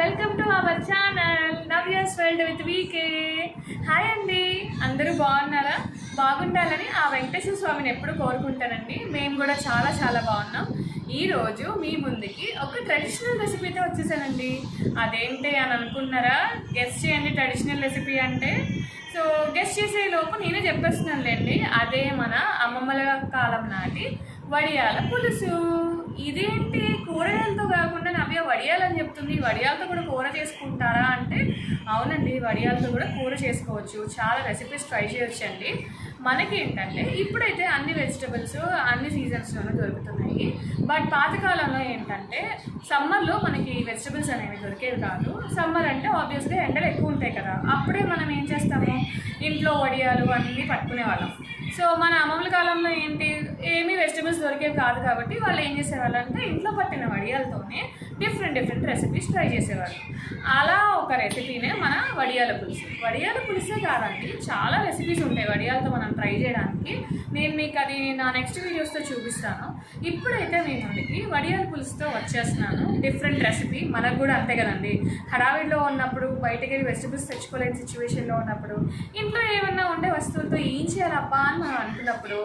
Welcome to our channel. Navya's world with VK. Hi అండి. అందరూ బాగున్నారా? బాగుండాలని ఆ వెంకటేశ్వర స్వామిని ఎప్పుడు కోరుకుంటానండి. మేము కూడా చాలా చాలా బాగున్నాం. ఈరోజు మీ ముందుకి ఒక ట్రెడిషనల్ రెసిపీతో వచ్చేసానండి. అదేంటి అని అనుకున్నారా? గెస్ట్ చేయండి ట్రెడిషనల్ రెసిపీ అంటే. సో గెస్ట్ చేసే లోపు నేనే చెప్పేస్తున్నానులేండి. అదే మన అమ్మమ్మల కాలం నాటి వడియాల పులుసు. ఇదేంటి? కూరగాయలతో కాకుండా నవ్య వడియాలని చెప్తుంది. వడియాలతో కూడా కూర చేసుకుంటారా అంటే అవునండి వడియాలతో కూడా కూర చేసుకోవచ్చు. చాలా రెసిపీస్ ట్రై చేయొచ్చండి మనకి ఏంటంటే ఇప్పుడైతే అన్ని వెజిటబుల్స్ అన్ని సీజన్స్లోనే దొరుకుతున్నాయి. బట్ పాతకాలంలో ఏంటంటే సమ్మర్లో మనకి వెజిటబుల్స్ అనేవి దొరికేవి కాదు. సమ్మర్ అంటే ఆబ్వియస్గా ఎండలు ఎక్కువ ఉంటాయి కదా. అప్పుడే మనం ఏం చేస్తాము? ఇంట్లో వడియాలు అన్నీ పట్టుకునే వాళ్ళం. సో మన అమ్మల కాలంలో ఏంటి ఏమీ వెజిటబుల్స్ దొరికేవి కాదు కాబట్టి వాళ్ళు ఏం చేసేవాళ్ళు అంటే ఇంట్లో పట్టిన వడియాలతోనే డిఫరెంట్ డిఫరెంట్ రెసిపీస్ ట్రై చేసేవాళ్ళు. అలా ఒక రెసిపీనే మన వడియాల పులుసు. వడియాల పులుసే కాదండి చాలా రెసిపీస్ ఉంటాయి వడియాలతో మనం ట్రై చేయడానికి. నేను మీకు అది నా నెక్స్ట్ వీడియోస్తో చూపిస్తాను. ఇప్పుడైతే నేను ముందుకి వడియాల పులుసుతో వచ్చేస్తున్నాను. డిఫరెంట్ రెసిపీ మనకు కూడా అంతే కదండి. హడావిడిలో ఉన్నప్పుడు బయటకి వెళ్ళి వెజిటబుల్స్ తెచ్చుకోలేని సిచ్యువేషన్లో ఉన్నప్పుడు ఇంట్లో ఏమన్నా ఉండే వస్తువులతో ఏం చేయాలబ్బా అని మనం అనుకున్నప్పుడు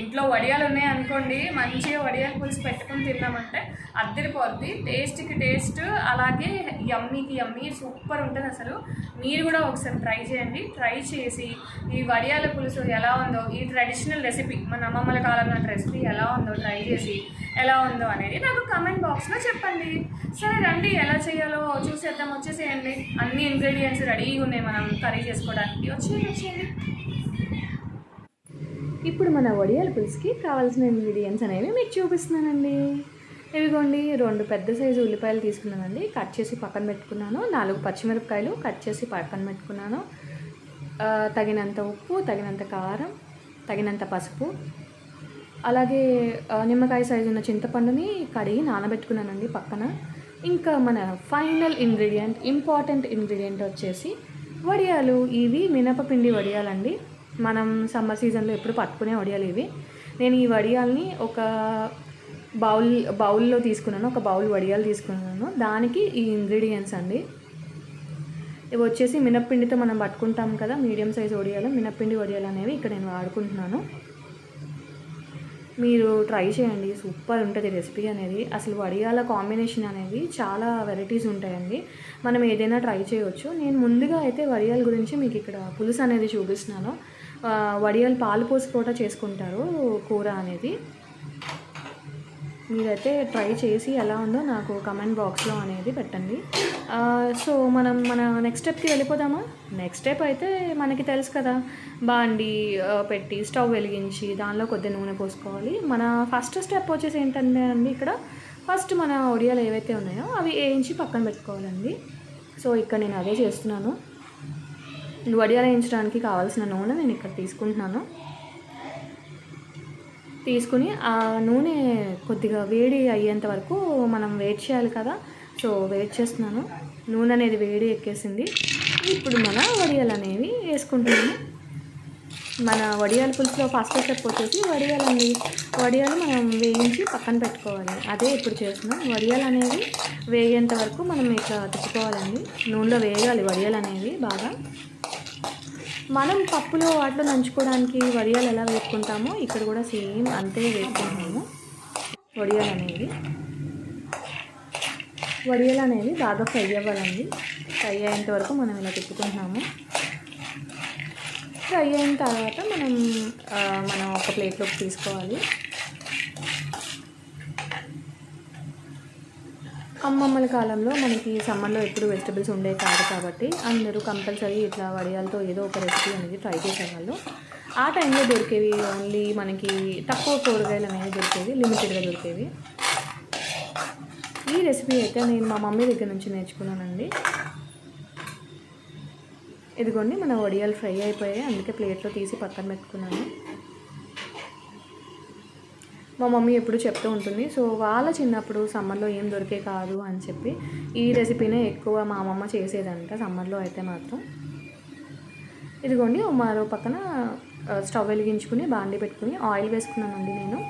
ఇంట్లో వడియాలు ఉన్నాయి అనుకోండి మంచిగా వడియాల పులుసు పెట్టుకుని తిన్నామంటే అద్దరిపోద్ది. టేస్ట్కి టేస్ట్ అలాగే యమ్మీకి యమ్మీ సూపర్ ఉంటుంది అసలు. మీరు కూడా ఒకసారి ట్రై చేయండి. ట్రై చేసి ఈ వడియాల పులుసు ఎలా ఉందో ఈ ట్రెడిషనల్ రెసిపీ మన అమ్మమ్మల కాలం నాటి రెసిపీ ఎలా ఉందో ట్రై చేసి ఎలా ఉందో అనేది నాకు కమెంట్ బాక్స్లో చెప్పండి. సరే రండి ఎలా చేయాలో చూసేద్దాం వచ్చేసేయండి. అన్ని ఇంగ్రీడియంట్స్ రెడీగా ఉన్నాయి మనం కర్రీ చేసుకోవడానికి. వచ్చి వచ్చేయండి. ఇప్పుడు మన వడియాల పులుసుకి కావాల్సిన ఇంగ్రీడియంట్స్ అనేవి మీకు చూపిస్తున్నానండి. ఇవిగోండి రెండు పెద్ద సైజు ఉల్లిపాయలు తీసుకున్నానండి. కట్ చేసి పక్కన పెట్టుకున్నాను. నాలుగు పచ్చిమిరపకాయలు కట్ చేసి పక్కన పెట్టుకున్నాను. తగినంత ఉప్పు తగినంత కారం తగినంత పసుపు. అలాగే నిమ్మకాయ సైజు ఉన్న చింతపండుని కడిగి నానబెట్టుకున్నానండి పక్కన. ఇంకా మన ఫైనల్ ఇంగ్రీడియంట్ ఇంపార్టెంట్ ఇంగ్రీడియంట్ వచ్చేసి వడియాలు ఇవి మినపపిండి వడియాలండి. మనం సమ్మర్ సీజన్లో ఎప్పుడు పట్టుకునే వడియాలు ఇవి. నేను ఈ వడియాల్ని ఒక బౌల్ బౌల్లో తీసుకున్నాను. ఒక బౌల్ వడియాలు తీసుకున్నాను. దానికి ఈ ఇంగ్రీడియంట్స్ అండి. ఇవి వచ్చేసి మినప్పిండితో మనం పట్టుకుంటాం కదా మీడియం సైజ్ వడియాలు మినప్పిండి వడియాలు అనేవి ఇక్కడ నేను వాడుకుంటున్నాను. మీరు ట్రై చేయండి. సూపర్ ఉంటుంది రెసిపీ అనేది. అసలు వడియాల కాంబినేషన్ అనేది చాలా వెరైటీస్ ఉంటాయండి. మనం ఏదైనా ట్రై చేయవచ్చు నేను ముందుగా అయితే వడియాల గురించి మీకు ఇక్కడ పులుసు అనేది చూపిస్తున్నాను. వడియాలు పాలు పోసి కూడా చేసుకుంటారు కూర అనేది. మీరైతే ట్రై చేసి ఎలా ఉందో నాకు కమెంట్ బాక్స్లో అనేది పెట్టండి. సో మనం మన నెక్స్ట్ స్టెప్కి వెళ్ళిపోదామా? నెక్స్ట్ స్టెప్ అయితే మనకి తెలుసు కదా బాండి పెట్టి స్టవ్ వెలిగించి దానిలో కొద్ది నూనె పోసుకోవాలి. మన ఫస్ట్ స్టెప్ వచ్చేసి ఏంటంటే అండి ఇక్కడ ఫస్ట్ మన ఒడియాలు ఏవైతే ఉన్నాయో అవి వేయించి పక్కన పెట్టుకోవాలండి. సో ఇక్కడ నేను అదే చేస్తున్నాను. వడియాలు వేయించడానికి కావాల్సిన నూనె నేను ఇక్కడ తీసుకుంటున్నాను. తీసుకుని ఆ నూనె కొద్దిగా వేడి అయ్యేంత వరకు మనం వెయిట్ చేయాలి కదా. సో వేడి చేస్తున్నాను. నూనె అనేది వేడి ఎక్కేసింది. ఇప్పుడు మన వడియాలు అనేవి వేసుకుంటున్నాము. మన వడియాల పులుసులో ఫస్ట్ స్టెప్ వచ్చేసి వడియాలండి వడియాలు మనం వేయించి పక్కన పెట్టుకోవాలి. అదే ఇప్పుడు చేస్తున్నాం. వడియాలు అనేవి వేగేంత వరకు మనం ఇట్లా తిప్పుకోవాలండి. నూనెలో వేయాలి వడియాలు అనేవి బాగా. మనం పప్పులో వాటిలో నంచుకోవడానికి వడియాలు ఎలా వేసుకుంటామో ఇక్కడ కూడా సేమ్ అంతే వేసుకుంటున్నాము వడియాలు అనేవి. వడియాలు అనేవి బాగా ఫ్రై అవ్వాలండి. ఫ్రై అయ్యేంత వరకు మనం ఇలా తిప్పుకుంటున్నాము. ఫ్రై అయిన తర్వాత మనం మనం ఒక ప్లేట్లోకి తీసుకోవాలి. అమ్మమ్మల కాలంలో మనకి సమ్మర్లో ఎప్పుడు వెజిటబుల్స్ ఉండే కాదు కాబట్టి అందరూ కంపల్సరీ ఇట్లా వడియాలతో ఏదో ఒక రెసిపీ అనేది ట్రై చేసేవాళ్ళు. ఆ టైంలో దొరికేవి ఓన్లీ మనకి తక్కువ కూరగాయలు అనేవి దొరికేవి లిమిటెడ్గా దొరికేవి. ఈ రెసిపీ అయితే నేను మా మమ్మీ దగ్గర నుంచి నేర్చుకున్నానండి. ఇదిగోండి మన వడియాలు ఫ్రై అయిపోయాయి. అందుకే ప్లేట్లో తీసి పక్కన పెట్టుకున్నాను. మా మమ్మీ ఎప్పుడు చెప్తూ ఉంటుంది సో వాళ్ళ చిన్నప్పుడు సమ్మర్లో ఏం దొరికే కాదు అని చెప్పి ఈ రెసిపీనే ఎక్కువ మా అమ్మమ్మ చేసేదంట సమ్మర్లో అయితే మాత్రం. ఇదిగోండి మరో పక్కన స్టవ్ వెలిగించుకుని బాండి పెట్టుకుని ఆయిల్ వేసుకున్నానండి నేను.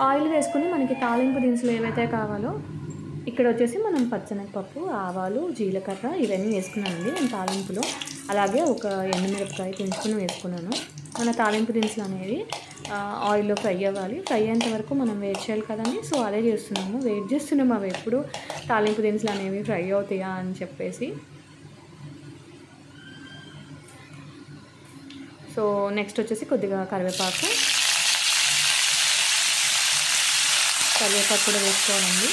ఆయిల్ వేసుకుని మనకి తాలింపు దినుసులు ఏవైతే కావాలో ఇక్కడ వచ్చేసి మనం పచ్చనగపప్పు ఆవాలు జీలకర్ర ఇవన్నీ వేసుకున్నానండి నేను తాలింపులో. అలాగే ఒక ఎండుమిరపకాయ తుంచుకుని వేసుకున్నాను. మన తాలింపు దినుసులు అనేవి ఆయిల్లో ఫ్రై అవ్వాలి. ఫ్రై అయ్యేంత వరకు మనం వెయిట్ చేయాలి కదండి. సో అదే చేస్తున్నాము. వెయిట్ చేస్తున్నాము అవి ఎప్పుడు తాలింపు దినుసులు అనేవి ఫ్రై అవుతాయా అని చెప్పేసి. సో నెక్స్ట్ వచ్చేసి కొద్దిగా కరివేపాకు. కరివేపాకు కూడా వేసుకోవాలండి.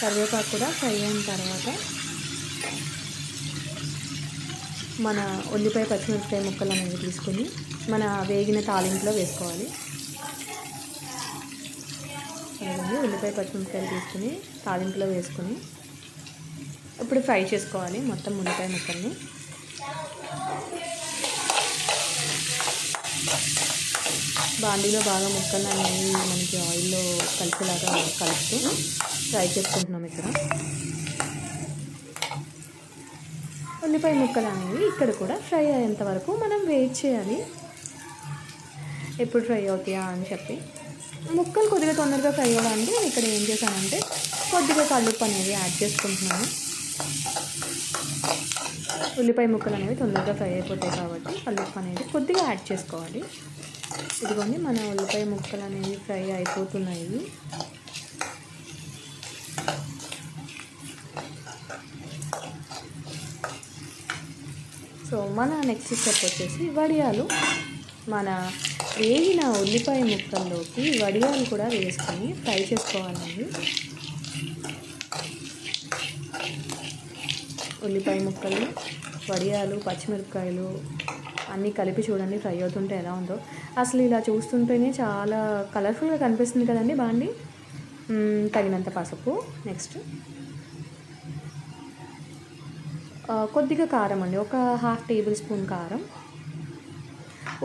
కరివేపాకు కూడా ఫ్రై అయిన తర్వాత మన ఉల్లిపాయ పచ్చిమిరపకాయ ముక్కలు అనేవి తీసుకుని మన వేగిన తాలింపులో వేసుకోవాలి. అదండి ఉల్లిపాయ పచ్చిమిరపకాయలు తీసుకుని తాలింపులో వేసుకుని ఇప్పుడు ఫ్రై చేసుకోవాలి మొత్తం ఉల్లిపాయ ముక్కల్ని. బాండీలో బాగా ముక్కలు అనేవి మనకి ఆయిల్లో కలిసేలాగా కలుపుతూ ఫ్రై చేసుకుంటున్నాం ఇక్కడ. ఉల్లిపాయ ముక్కలు అనేవి ఇక్కడ కూడా ఫ్రై అయ్యేంత వరకు మనం వెయిట్ చేయాలి. ఎప్పుడు ఫ్రై అవుతాయా అని చెప్పి. ముక్కలు కొద్దిగా తొందరగా ఫ్రై అవ్వడానికి నేను ఇక్కడ ఏం చేశానంటే కొద్దిగా కల్లుప్పు అనేది యాడ్ చేసుకుంటున్నాను. ఉల్లిపాయ ముక్కలు అనేవి తొందరగా ఫ్రై అయిపోతాయి కాబట్టి కల్లుప్పు అనేది కొద్దిగా యాడ్ చేసుకోవాలి. ఇదిగోండి మన ఉల్లిపాయ ముక్కలు అనేవి ఫ్రై అయిపోతున్నాయి. సో మన నెక్స్ట్ స్టెప్ వచ్చేసి వడియాలు. మన వేగిన ఉల్లిపాయ ముక్కల్లోకి వడియాలు కూడా వేసుకొని ఫ్రై చేసుకోవాలండి ఉల్లిపాయ ముక్కలు వడియాలు పచ్చిమిరపకాయలు అన్నీ కలిపి చూడండి ఫ్రై అవుతుంటే ఎలా ఉందో. అసలు ఇలా చూస్తుంటేనే చాలా కలర్ఫుల్గా కనిపిస్తుంది కదండి బాండి. తగినంత పసుపు. నెక్స్ట్ కొద్దిగా కారం అండి. ఒక హాఫ్ టేబుల్ స్పూన్ కారం.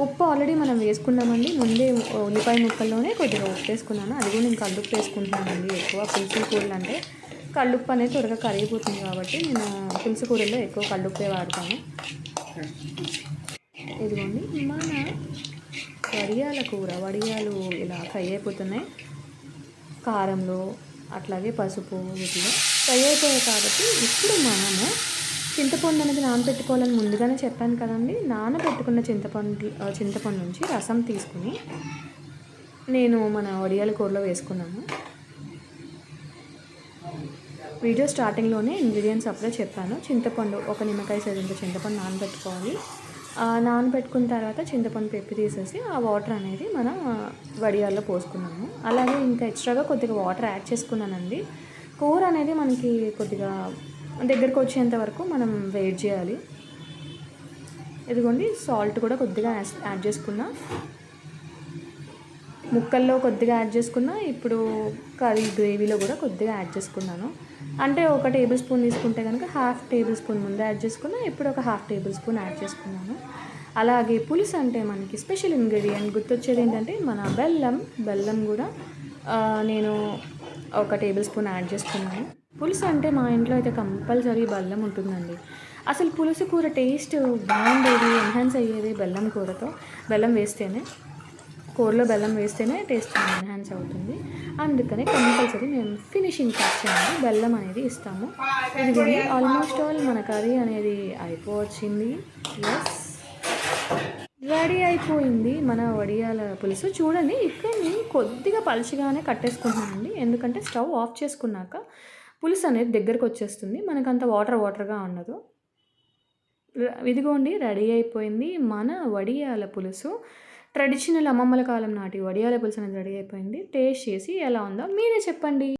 ఉప్పు ఆల్రెడీ మనం వేసుకున్నామండి. ముందే ఉల్లిపాయ ముక్కల్లోనే కొద్దిగా ఉప్పు వేసుకున్నాను. అది కూడా నేను కల్లుప్పు వేసుకుంటున్నానండి ఎక్కువ. పులుసు కూరలు అంటే కళ్ళుప్పు అనేది త్వరగా కరిగిపోతుంది కాబట్టి నేను పులుసు కూరల్లో ఎక్కువ కల్లుప్పే వాడతాను. ఇదిగోండి మన వడియాల కూర వడియాలు ఇలా ఫ్రై అయిపోతున్నాయి. కారంలో అట్లాగే పసుపు వీటిలో ఫ్రై అయిపోయాయి కాబట్టి ఇప్పుడు మనము చింతపండు అనేది నానబెట్టుకోవాలని ముందుగానే చెప్పాను కదండి. నానబెట్టుకున్న చింతపండు చింతపండు నుంచి రసం తీసుకుని నేను మన వడియాల కూరలో వేసుకున్నాను వీడియో స్టార్టింగ్లోనే ఇంగ్రీడియంట్స్ అప్పుడే చెప్పాను. చింతపండు ఒక నిమ్మకాయ సైజంత చింతపండు నానబెట్టుకోవాలి. నానబెట్టుకున్న తర్వాత చింతపండు పెప్పి తీసేసి ఆ వాటర్ అనేది మనం వడియాల్లో పోసుకున్నాము. అలాగే ఇంకా ఎక్స్ట్రాగా కొద్దిగా వాటర్ యాడ్ చేసుకున్నానండి. కూర అనేది మనకి కొద్దిగా దగ్గరకు వచ్చేంత వరకు మనం వెయిట్ చేయాలి. ఇదిగోండి సాల్ట్ కూడా కొద్దిగా యాస్- యాడ్ చేసుకున్నా. ముక్కల్లో కొద్దిగా యాడ్ చేసుకున్నా. ఇప్పుడు కర్రీ గ్రేవీలో కూడా కొద్దిగా యాడ్ చేసుకున్నాను. అంటే ఒక టేబుల్ స్పూన్ తీసుకుంటే కనుక హాఫ్ టేబుల్ స్పూన్ ముందే యాడ్ చేసుకున్నా ఇప్పుడు ఒక హాఫ్ టేబుల్ స్పూన్ యాడ్ చేసుకున్నాను. అలాగే పులుసు అంటే మనకి స్పెషల్ ఇంగ్రీడియంట్ గుర్తొచ్చేది ఏంటంటే మన బెల్లం. బెల్లం కూడా నేను ఒక టేబుల్ స్పూన్ యాడ్ చేసుకున్నాను. పులుసు అంటే మా ఇంట్లో అయితే కంపల్సరీ బెల్లం ఉంటుందండి. అసలు పులుసు కూర టేస్ట్ బాగుండేది ఎన్హాన్స్ అయ్యేది బెల్లం కూరతో బెల్లం వేస్తేనే. కూరలో బెల్లం వేస్తేనే టేస్ట్ ఎన్హాన్స్ అవుతుంది. అందుకని కంపల్సరీ మేము ఫినిషింగ్ టచ్ అనేది బెల్లం అనేది ఇస్తాము. ఇదిగోండి ఆల్మోస్ట్ ఆల్ మన కర్రీ అనేది అయిపోవచ్చింది. ప్లస్ రెడీ అయిపోయింది మన వడియాల పులుసు. చూడండి ఇక్కడ నేను కొద్దిగా పలుచగానే కట్టేసుకుంటున్నానండి. ఎందుకంటే స్టవ్ ఆఫ్ చేసుకున్నాక పులుసు అనేది దగ్గరకు వచ్చేస్తుంది. మనకంత వాటర్ వాటర్గా ఉండదు. ఇదిగోండి రెడీ అయిపోయింది మన వడియాల పులుసు. ట్రెడిషనల్ అమ్మమ్మల కాలం నాటి వడియాల పులుసు అనేది రెడీ అయిపోయింది. టేస్ట్ చేసి ఎలా ఉందో మీరే చెప్పండి.